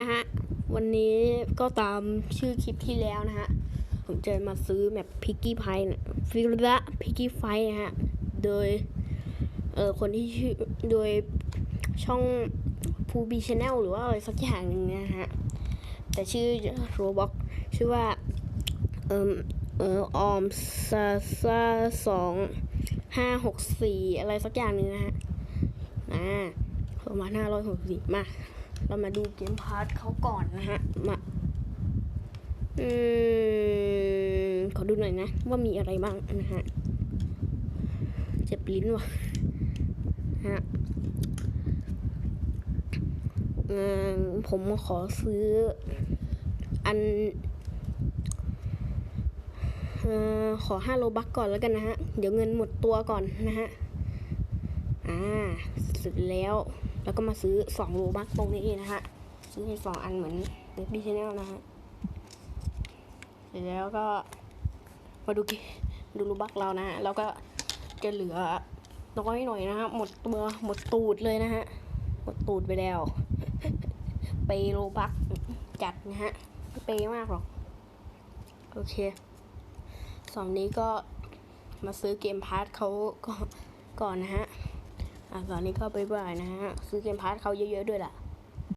นะฮะวันนี้ก็ตามชื่อคลิปที่แล้วนะฮะ ผมจะมาซื้อแบบพิกกี้ไพฟิลละพิกกี้ไฟนะฮะ โดย เออคนที่ชื่อ โดยช่องภูบีชแนลหรือว่าอะไรสักอย่างหนึ่งนะฮะ แต่ชื่อโรบ็อกชื่อว่า เออเออออมซาซาสองห้าหกสี่อะไรสักอย่างหนึ่งนะฮะ อ่าประมาณห้าร้อยหกสิบมา เรามาดูเกมพาร์ทเขาก่อนนะฮะ มา อืม ขอดูหน่อยนะ ว่ามีอะไรบ้างนะฮะ เจ็บลิ้นว่ะ ฮะอผมขอซื้อ อันอขอห้าโลบักก่อนแล้วกันนะฮะ เดี๋ยวเงินหมดตัวก่อนนะฮะ อ่าเสร็จแล้ว แล้วก็มาซื้อสองโลบักตรงนี้นะฮะ ซื้อให้สองอันเหมือนเด็กดีชแนลนะฮะ เสร็จแล้วก็มาดูกิดูโลบักเรานะฮะ แล้วก็จะเหลือน้อยหน่อยนะฮะ หมดตัวหมดตูดเลยนะฮะ หมดตูดไปแล้วเปโลบักจัดนะฮะไม่เปมากหรอก โอเคสองนี้ก็มาซื้อเกมพาร์ทเขาก่อนนะฮะ อะตอนนี้ก็ไปบ่ายนะฮะซื้อเกมพาร์ทเขาเยอะๆด้วยล่ะ